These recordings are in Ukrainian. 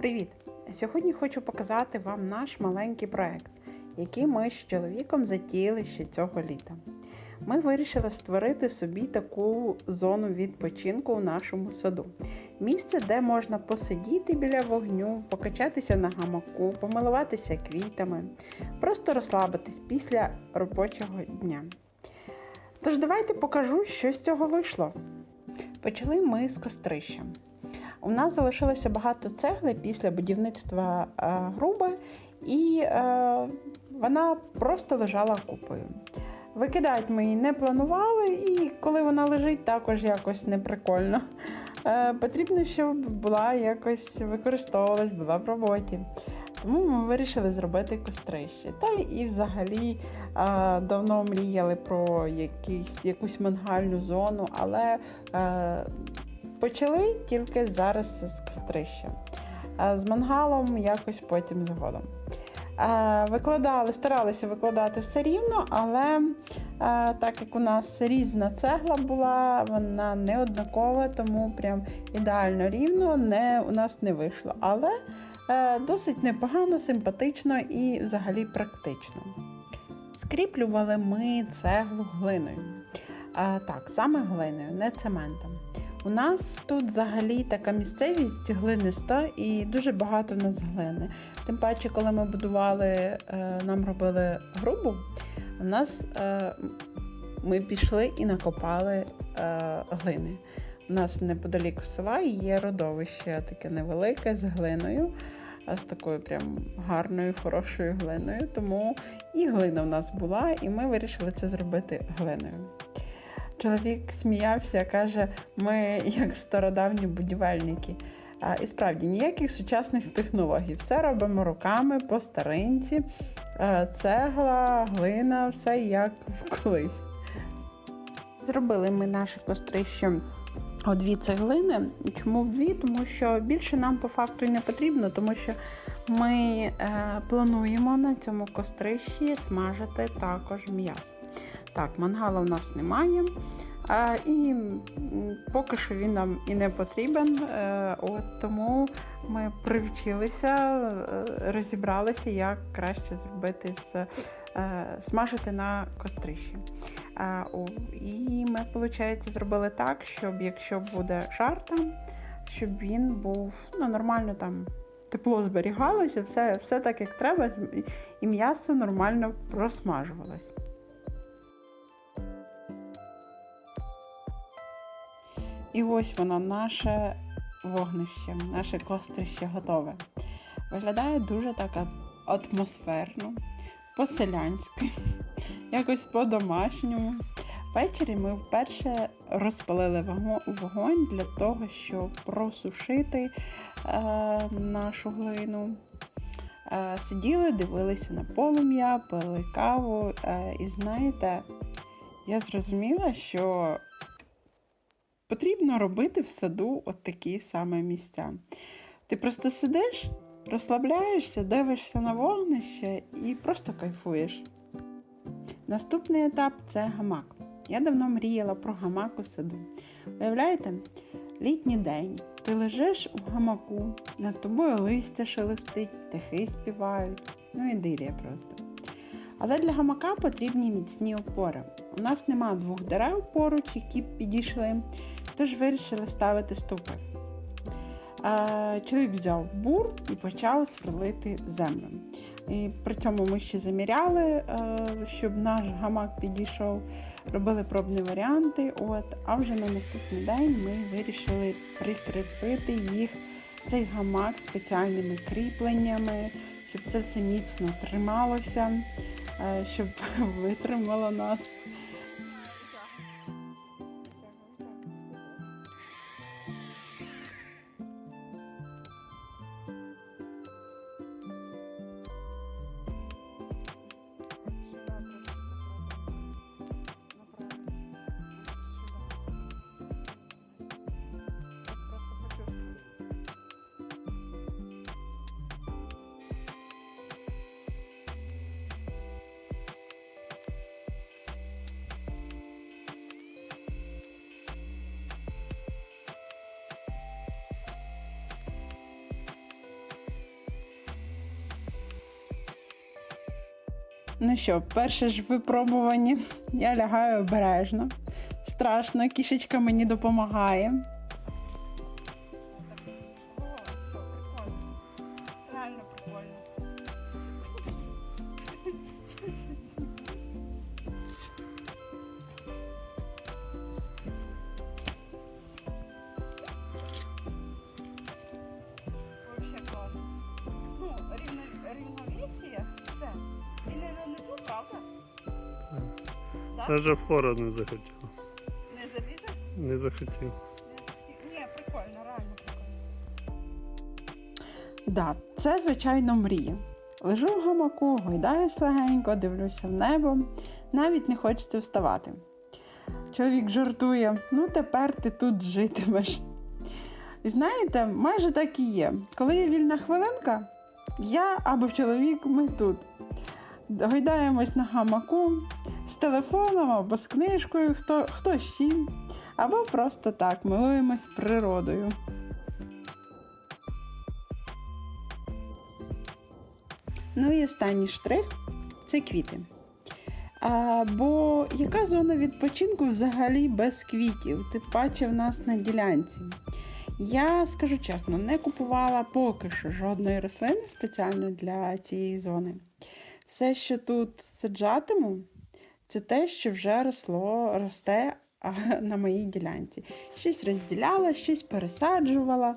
Привіт! Сьогодні хочу показати вам наш маленький проект, який ми з чоловіком затіяли ще цього літа. Ми вирішили створити собі таку зону відпочинку у нашому саду. Місце, де можна посидіти біля вогню, покачатися на гамаку, помилуватися квітами, просто розслабитись після робочого дня. Тож давайте покажу, що з цього вийшло. Почали ми з кострища. У нас залишилося багато цегли після будівництва е, груби, і е, вона просто лежала купою. Викидати ми її не планували, і коли вона лежить, також якось неприкольно. Е, потрібно, щоб була якось використовувалась, була в роботі. Тому ми вирішили зробити кострище. Та і взагалі давно мріяли про якісь, якусь мангальну зону, але почали тільки зараз з кострища. З мангалом якось потім згодом. Викладали, старалися викладати все рівно, але так як у нас різна цегла була, вона не однакова, тому прям ідеально рівно не, у нас не вийшло. Але е, досить непогано, симпатично і взагалі практично. Скріплювали ми цеглу глиною. Так, саме глиною, не цементом. У нас тут взагалі така місцевість глиниста і дуже багато в нас глини. Тим паче, коли ми будували, е, нам робили грубу, у нас е, ми пішли і накопали е, глини. У нас неподалік села є родовище таке невелике з глиною, з такою прям гарною, хорошою глиною. Тому і глина в нас була, і ми вирішили це зробити глиною. Чоловік сміявся, каже, ми як стародавні будівельники. А, і справді ніяких сучасних технологій. Все робимо руками по старинці, цегла, глина, все як колись. Зробили ми наше кострище дві цеглини. Чому дві? Тому що більше нам по факту і не потрібно, тому що ми е, плануємо на цьому кострищі смажити також м'ясо. Так, мангала в нас немає. А, і поки що він нам і не потрібен. Е, от, тому ми привчилися, е, розібралися, як краще зробити з е, смажити на кострищі. І ми, виходить, зробили так, щоб якщо буде жар там, щоб він був ну, нормально там. Тепло зберігалося, все, все так, як треба, і м'ясо нормально просмажувалось. І ось воно, наше вогнище, наше кострище готове. Виглядає дуже так атмосферно, по-селянськи, якось по-домашньому. Ввечері ми вперше розпалили вогонь для того, щоб просушити е, нашу глину. Е, сиділи, дивилися на полум'я, пили каву. Е, і знаєте, я зрозуміла, що потрібно робити в саду от такі саме місця. Ти просто сидиш, розслабляєшся, дивишся на вогнище і просто кайфуєш. Наступний етап це гамак. Я давно мріяла про гамак у саду. Уявляєте, літній день, ти лежиш у гамаку, над тобою листя шелестить, птахи співають. Ну, ідилія просто. Але для гамака потрібні міцні опори. У нас нема двох дерев поруч, які б підійшли, тож вирішили ставити стовпи. Е, Чоловік взяв бур і почав сверлити землю. І при цьому ми ще заміряли, е, щоб наш гамак підійшов, робили пробні варіанти. От, а вже на наступний день ми вирішили прикріпити їх, цей гамак спеціальними кріпленнями, щоб це все міцно трималося, щоб витримало нас. Ну що, перше ж випробування. Я лягаю обережно. Страшно, кішечка мені допомагає. Даже Флора не захотіла. Не залізе? Не захотів. Ні, прикольно, реально прикольно. Да, це, звичайно, мрія. Лежу в гамаку, гойдаюсь легенько, дивлюся в небо, навіть не хочеться вставати. Чоловік жартує: ну тепер ти тут житимеш. І знаєте, майже так і є. Коли є вільна хвилинка, я або чоловік, ми тут. Гойдаємось на гамаку з телефоном або з книжкою, хто, хто з чим, або просто так милуємось природою. Ну і останній штрих це квіти. А, бо яка зона відпочинку взагалі без квітів? Тим паче в нас на ділянці. Я скажу чесно, не купувала поки що жодної рослини спеціально для цієї зони. Все, що тут саджатиму, це те, що вже росло, росте на моїй ділянці. Щось розділяла, щось пересаджувала.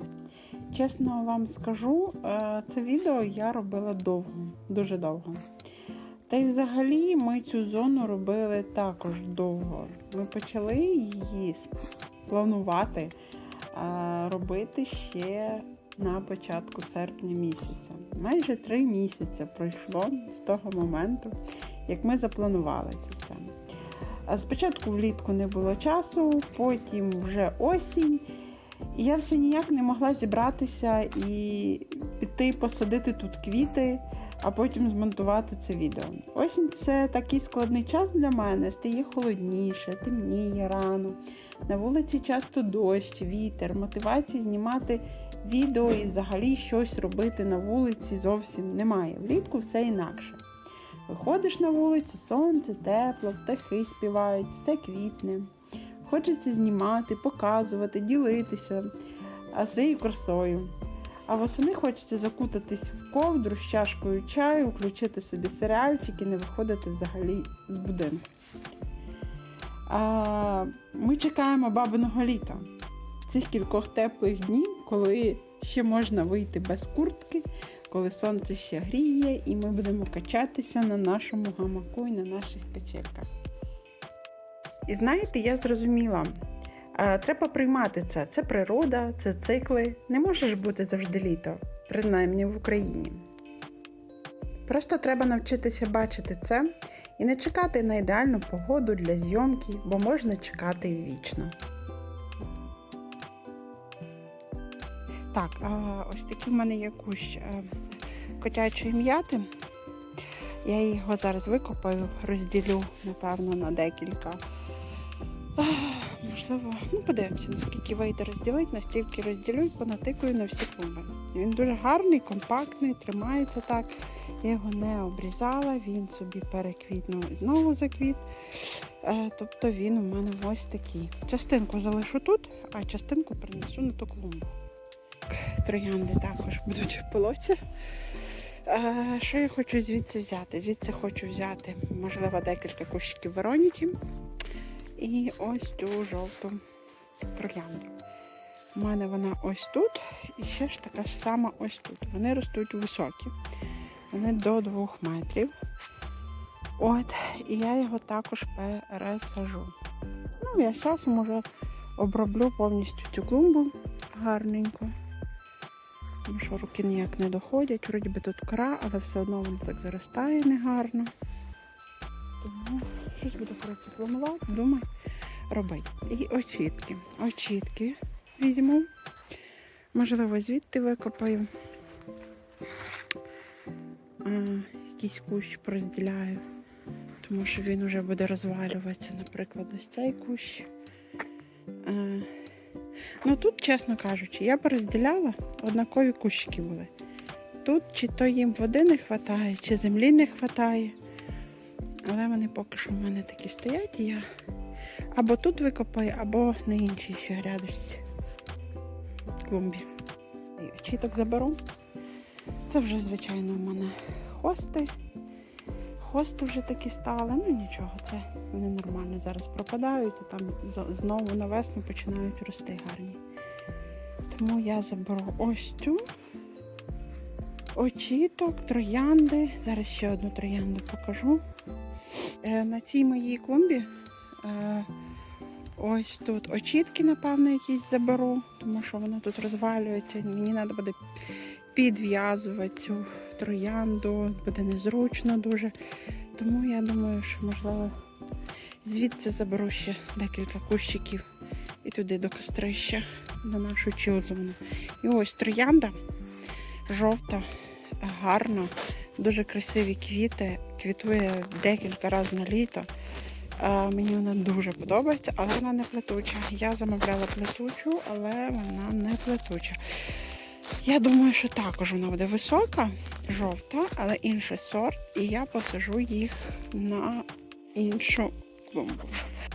Чесно вам скажу, е, це відео я робила довго, дуже довго. Та й взагалі ми цю зону робили також довго. Ми почали її планувати робити ще на початку серпня місяця. Майже три місяці пройшло з того моменту, як ми запланували це все. Спочатку влітку не було часу, потім вже осінь. І я все ніяк не могла зібратися і піти посадити тут квіти, а потім змонтувати це відео. Осінь це такий складний час для мене, стає холодніше, темніє рано. На вулиці часто дощ, вітер, мотивації знімати відео і взагалі щось робити на вулиці зовсім немає. Влітку все інакше. Виходиш на вулицю, сонце, тепло, птахи співають, все квітне. Хочеться знімати, показувати, ділитися своєю красою. А восени хочеться закутатись в ковдру з чашкою чаю, включити собі серіальчик і не виходити взагалі з будинку. А, ми чекаємо бабиного літа. Цих кількох теплих днів, коли ще можна вийти без куртки, коли сонце ще гріє, і ми будемо качатися на нашому гамаку і на наших качельках. І знаєте, я зрозуміла. Треба приймати це. Це природа, це цикли. Не може ж бути завжди літо, принаймні в Україні. Просто треба навчитися бачити це і не чекати на ідеальну погоду для зйомки, бо можна чекати і вічно. Так, ось такий в мене є кущ е, котячої м'яти. Я його зараз викопаю, розділю, напевно, на декілька. Можливо, ну подивимося, наскільки вийде розділити, настільки розділю і понатикую на всі клумби. Він дуже гарний, компактний, тримається так. Я його не обрізала, він собі переквітнув і знову заквіт. Е, тобто він у мене ось такий. Частинку залишу тут, а частинку принесу на ту клумбу. Троянди також будуть в полоці. Е, що я хочу звідси взяти? Звідси хочу взяти, можливо, декілька кущиків Вероніки. І ось цю жовту троянду. У мене вона ось тут, і ще ж така ж сама ось тут. Вони ростуть високі. Вони до 2 метрів. От, і я його також пересажу. Ну, я з часом уже оброблю повністю цю клумбу гарненько. Тому що руки ніяк не доходять. Вроді би тут кора, але все одно воно так заростає негарно. Тому щось буду коротше планувати, думаю, робити. І очітки. Очітки візьму. Можливо, звідти викопаю. А, якийсь кущ розділяю, тому що він вже буде розвалюватися, наприклад, ось цей кущ. Ну тут, чесно кажучи, я б розділяла, однакові кущики були. Тут чи то їм води не вистачає, чи землі не вистачає. Але вони поки що в мене такі стоять, і я або тут викопаю, або на іншій ще грядочці клумбі. І очіток заберу. Це вже, звичайно, у мене хости. Хости вже такі стали. Ну нічого, це вони нормально зараз пропадають, а там знову на весну починають рости гарні. Тому я заберу ось цю очіток, троянди. Зараз ще одну троянду покажу. Е, на цій моїй клумбі е, ось тут очітки, напевно, якісь заберу, тому що воно тут розвалюється. Мені треба буде підв'язувати цю троянду, буде незручно дуже. Тому я думаю, що можливо звідси заберу ще декілька кущиків і туди до кострища, на нашу чілзону. І ось троянда жовта, гарна, дуже красиві квіти, квітує декілька разів на літо. Мені вона дуже подобається, але вона не плетуча. Я замовляла плетучу, але вона не плетуча. Я думаю, що також вона буде висока, жовта, але інший сорт, і я посажу їх на іншу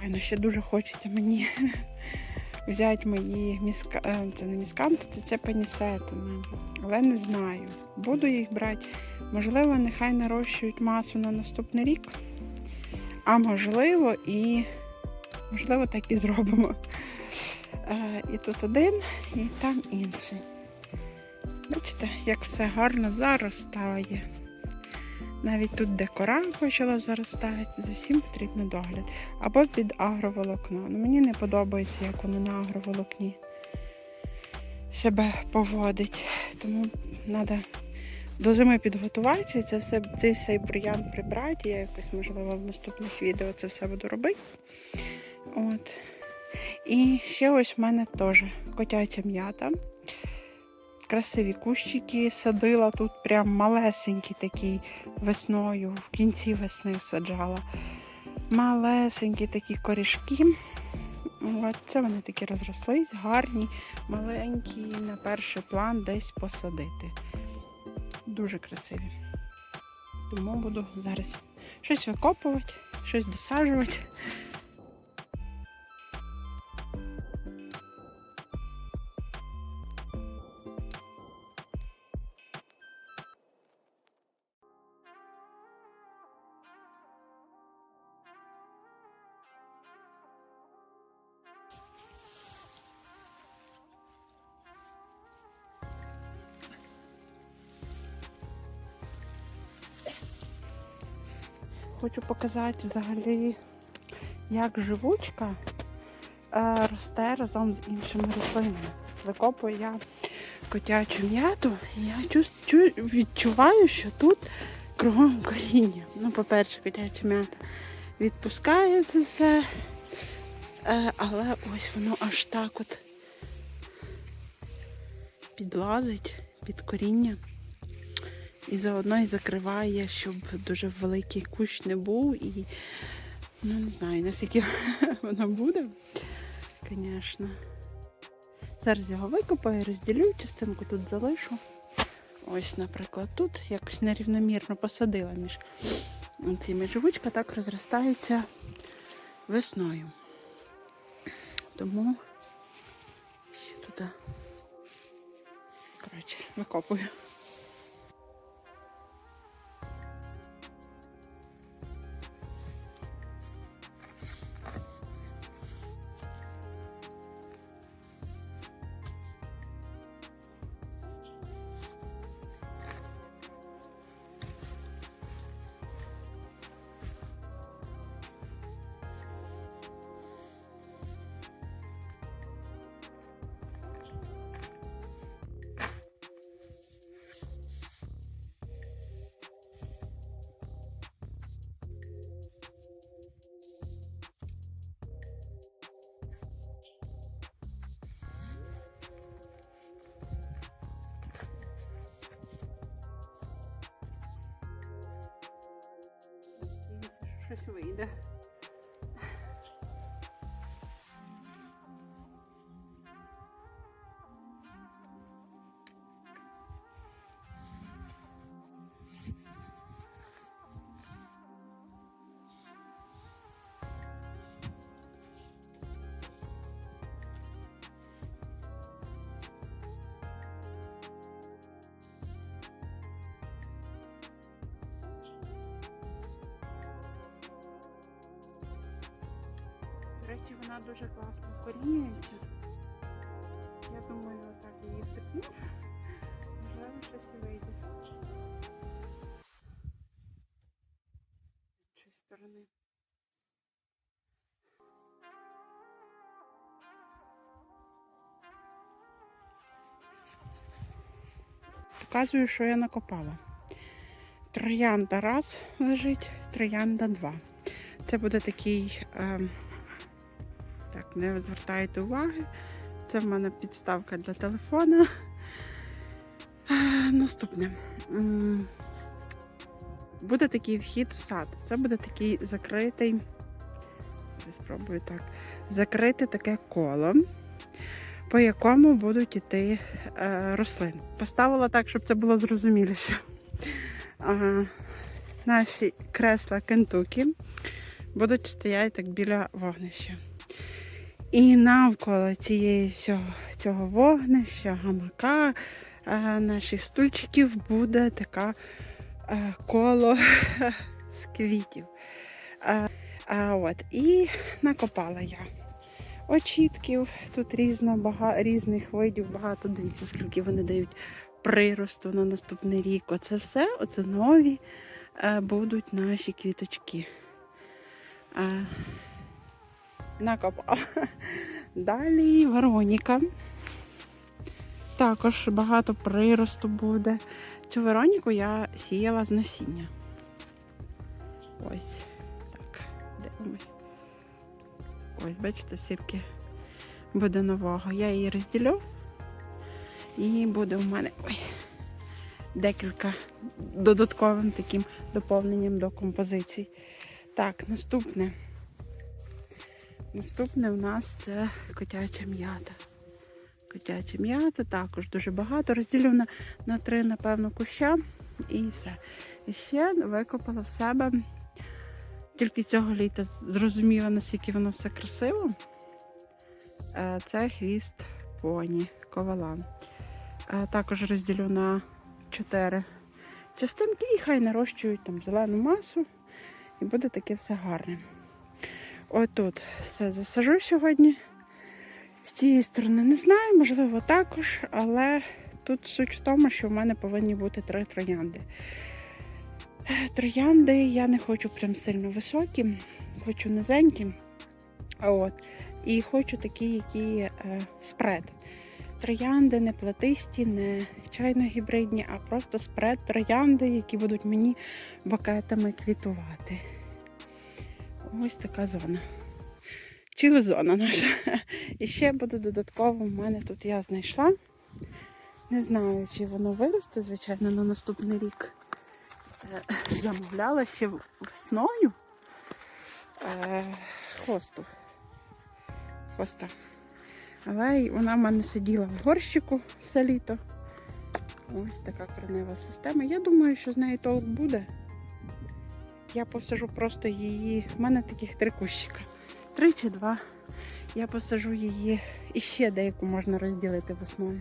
Ну, ще дуже хочеться мені взяти мої міска... е, це не місканти, це, це панісети. Але не знаю. Буду їх брати. Можливо, нехай нарощують масу на наступний рік. А можливо, і можливо, так і зробимо. Е, І тут один, і там інший. Бачите, як все гарно заростає. Навіть тут, де кора почала заростати, за всім потрібен догляд. Або під агроволокно. Ну, мені не подобається, як воно на агроволокні себе поводить. Тому треба до зими підготуватися це все, цей всей бур'ян прибрати. Я якось, можливо, в наступних відео це все буду робити. От. І ще ось в мене теж котяча м'ята. Красиві кущики садила тут прям малесенькі такі весною, в кінці весни саджала. Малесенькі такі корішки. От, це вони такі розрослись, гарні, маленькі, на перший план десь посадити. Дуже красиві. Тому буду зараз щось викопувати, щось досаджувати. Хочу показати взагалі, як живучка е, росте разом з іншими рослинами. Викопую я котячу м'яту, і я чу- чу- відчуваю, що тут кругом коріння. Ну, по-перше, котяча м'ята відпускає це все, е, але ось воно аж так от підлазить під коріння. І заодно і закриває, щоб дуже великий кущ не був. І ну не знаю, наскільки воно буде, звісно. Зараз його викопаю, розділю, частинку тут залишу. Ось, наприклад, тут якось нерівномірно посадила між цими живучка, так розростається весною. Тому ще туди. Коротше, викопую. Щось вийде. Дуже класно вкорінюється. Я думаю, отак її втикну. Можливо, щось вийде. З іншої сторони. Показую, що я накопала. Троянда раз лежить, троянда два. Це буде такий. Е, так, не звертайте уваги. Це в мене підставка для телефона. Е, наступне. Буде такий вхід в сад. Це буде такий закритий. Спробую так. Закрите таке коло, по якому будуть іти е, рослини. Поставила так, щоб це було зрозуміліше. Ага. Наші кресла Кентукі будуть стояти так біля вогнища. І навколо цієї всього цього вогнища, гамака, е, наших стульчиків буде така е, коло з квітів. Е, а от, і накопала я очітків. Тут різно, бага, різних видів, багато. Дивіться, скільки вони дають приросту на наступний рік. Оце все, оце нові е, будуть наші квіточки. Накопала. Далі Вероніка. Також багато приросту буде. Цю Вероніку я сіяла з насіння. Ось. Так, дивимось. Ось, бачите, сірки буде нового. Я її розділю. І буде у мене ой, декілька додатковим таким доповненням до композицій. Так, наступне. Наступне у нас це котяча м'ята. Котяча м'ята також дуже багато. Розділю на, на три, напевно, куща і все. І ще викопала в себе. Тільки цього літа зрозуміла, наскільки воно все красиво. Е, Це хвіст поні, ковалан. Е, Також розділю на чотири частинки і хай нарощують там зелену масу. І буде таке все гарне. Отут все засажу сьогодні. З цієї сторони не знаю, можливо, також, але тут суть в тому, що в мене повинні бути три троянди. Троянди я не хочу прям сильно високі, хочу низенькі. От. І хочу такі, які е, спред. Троянди не платисті, не чайно-гібридні, а просто спред троянди, які будуть мені букетами квітувати. Ось така зона. Чили зона наша. І ще буде додатково в мене тут я знайшла. Не знаю, чи воно виросте, звичайно, на наступний рік. Е, Замовляла ще весною е, хосту. Хоста. Але вона в мене сиділа в горщику все літо. Ось така коренева система. Я думаю, що з неї толк буде. Я посажу просто її. В мене таких три кущика. Три чи два. Я посажу її і ще деяку можна розділити весною.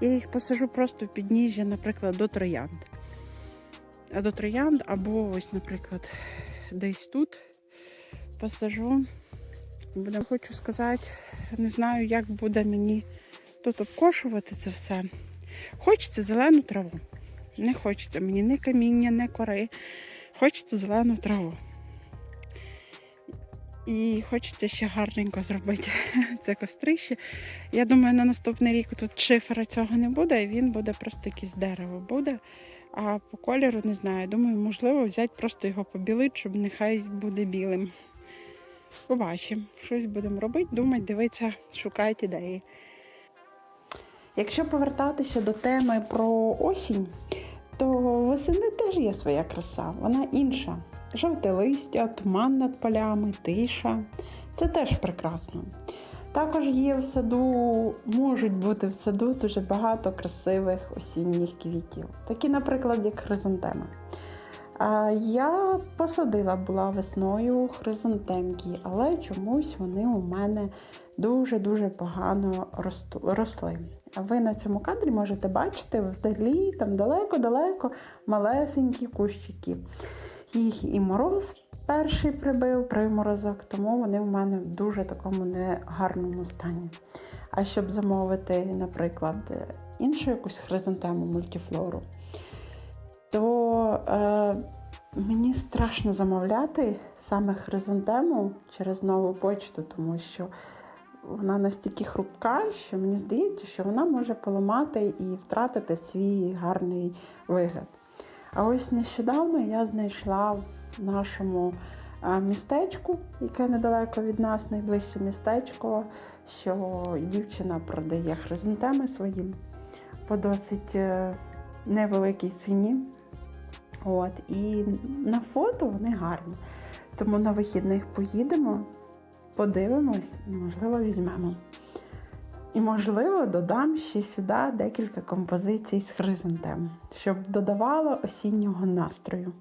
Я їх посажу просто в підніжжя, наприклад, до троянд. А до троянд, або ось, наприклад, десь тут посажу. Буде, хочу сказати, не знаю, як буде мені тут обкошувати це все. Хочеться зелену траву. Не хочеться мені ні каміння, ні кори. Хочеться зелену траву. І хочеться ще гарненько зробити це кострище. Я думаю, на наступний рік тут шифера цього не буде, і він буде просто якесь дерево буде. А по кольору не знаю. Думаю, можливо, взяти просто його побілити, щоб нехай буде білим. Побачимо, щось будемо робити, думати, дивитися, шукати ідеї. Якщо повертатися до теми про осінь, то восени теж є своя краса, вона інша. Жовте листя, туман над полями, тиша. Це теж прекрасно. Також є в саду, можуть бути в саду дуже багато красивих осінніх квітів, такі, наприклад, як хризантема. Я посадила була весною хризантемки, але чомусь вони у мене дуже-дуже погано росли. Ви на цьому кадрі можете бачити вдалі, там далеко-далеко малесенькі кущики. Їх і мороз перший прибив приморозок, тому вони в мене в дуже такому негарному стані. А щоб замовити, наприклад, іншу якусь хризантему мультифлору, то е, мені страшно замовляти саме хризантему через нову почту, тому що вона настільки хрупка, що мені здається, що вона може поламати і втратити свій гарний вигляд. А ось нещодавно я знайшла в нашому е, містечку, яке недалеко від нас, найближче містечко, що дівчина продає хризантеми своїм по досить е, невеликій ціні. От, і на фото вони гарні. Тому на вихідних поїдемо, подивимось можливо, візьмемо. І, можливо, додам ще сюди декілька композицій з хризантем, щоб додавало осіннього настрою.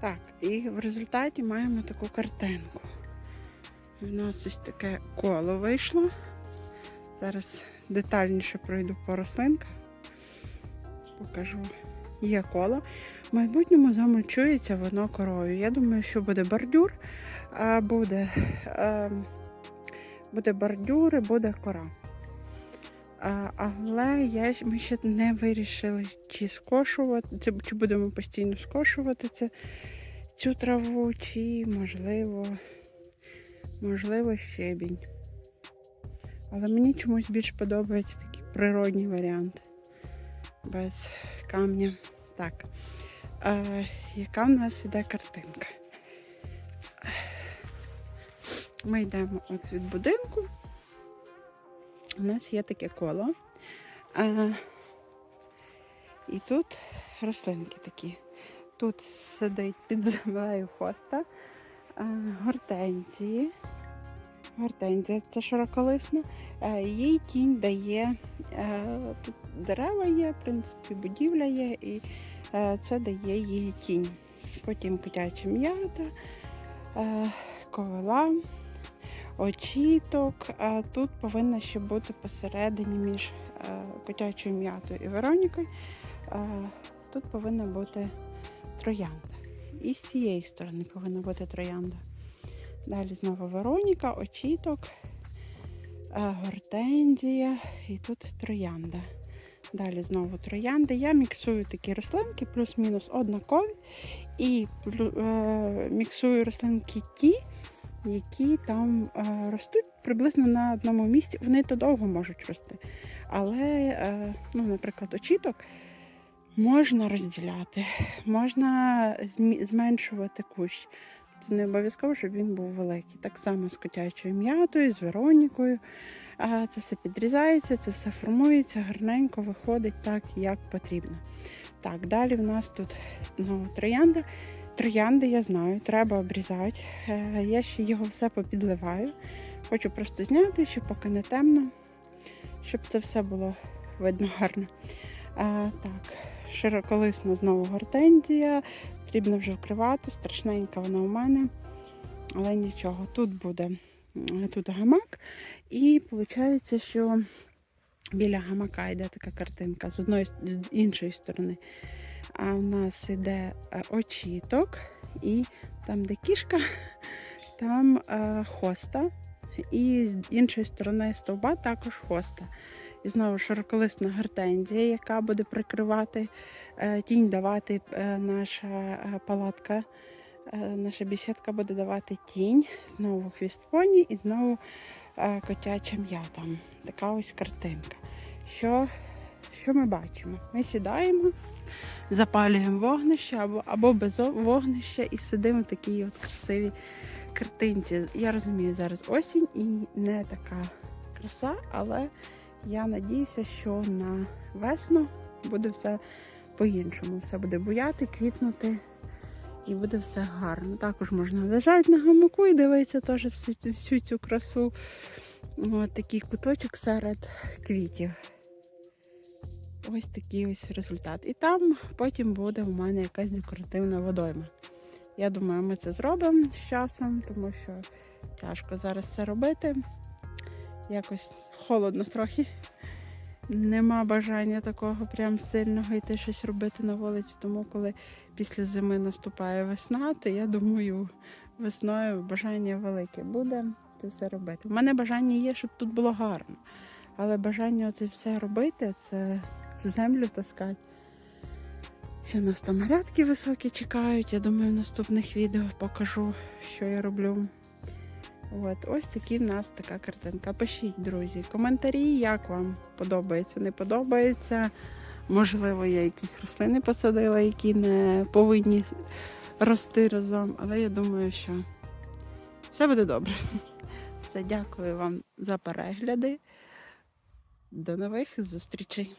Так, і в результаті маємо таку картинку. У нас ось таке коло вийшло. Зараз детальніше пройду по рослинках. Покажу. Є коло. В майбутньому замульчується воно корою. Я думаю, що буде бордюр, буде, буде бордюр і буде кора. Але я, ми ще не вирішили, чи скошувати, чи будемо постійно скошувати це, цю траву, чи можливо, можливо щебінь. Але мені чомусь більш подобається такий природній варіант без камня. Так. Е, яка в нас іде картинка? Ми йдемо от від будинку. У нас є таке коло. Е, і тут рослинки такі. Тут сидить під землею хоста, е, гортензії. Гортензія це широколисна. Е, Їй тінь дає е, тут дерева є, в принципі, будівля є, і е, це дає їй тінь. Потім котяча м'ята, ковила, очіток. Тут повинна ще бути посередині між котячою м'ятою і Веронікою. Тут повинна бути троянда. І з цієї сторони повинна бути троянда. Далі знову Вероніка, очіток, е, гортензія і тут троянда. Далі знову троянди. Я міксую такі рослинки, плюс-мінус однакові. І е, міксую рослинки ті, які там е, ростуть приблизно на одному місці. Вони то довго можуть рости. Але, е, ну, наприклад, очіток можна розділяти, можна зменшувати кущ. Тобто Не обов'язково, щоб він був великий. Так само з котячою м'ятою, з Веронікою. А Це все підрізається, це все формується, гарненько виходить так, як потрібно. Так, далі в нас тут знову троянда. Троянди, я знаю, треба обрізати. Е, Я ще його все попідливаю. Хочу просто зняти, щоб поки не темно, щоб це все було видно гарно. А, так, широколисна знову гортензія. Потрібно вже вкривати, страшненька вона у мене, але нічого. Тут буде тут гамак, і виходить, що біля гамака йде така картинка з одної з іншої сторони. А в нас йде е, очіток, і там, де кішка, там е, хоста. І з іншої сторони стовба також хоста. І знову широколисна гортензія, яка буде прикривати е, тінь давати е, наша е, палатка. Наша бесідка буде давати тінь, знову хвіст поні і знову котяча м'ята. Така ось картинка. Що, що ми бачимо? Ми сідаємо, запалюємо вогнище або, або без вогнища і сидимо в такій от красивій картинці. Я розумію, зараз осінь і не така краса, але я надіюся, що на весну буде все по-іншому. Все буде буяти, квітнути і буде все гарно. Також можна лежати на гамаку і дивитися теж всю, всю цю красу. Ось такий куточок серед квітів. Ось такий ось результат. І там потім буде у мене якась декоративна водойма. Я думаю, ми це зробимо з часом, тому що тяжко зараз це робити. Якось холодно трохи. Нема бажання такого прям сильного йти щось робити на вулиці. Тому коли після зими наступає весна, то я думаю, весною бажання велике буде це все робити. У мене бажання є, щоб тут було гарно. Але бажання це все робити, це цю землю таскати. Ще нас там грядки високі чекають. Я думаю, в наступних відео покажу, що я роблю. От, ось такі в нас така картинка. Пишіть, друзі, коментарі, як вам подобається, не подобається. Можливо, я якісь рослини посадила, які не повинні рости разом. Але я думаю, що все буде добре. Все, дякую вам за перегляди. До нових зустрічей.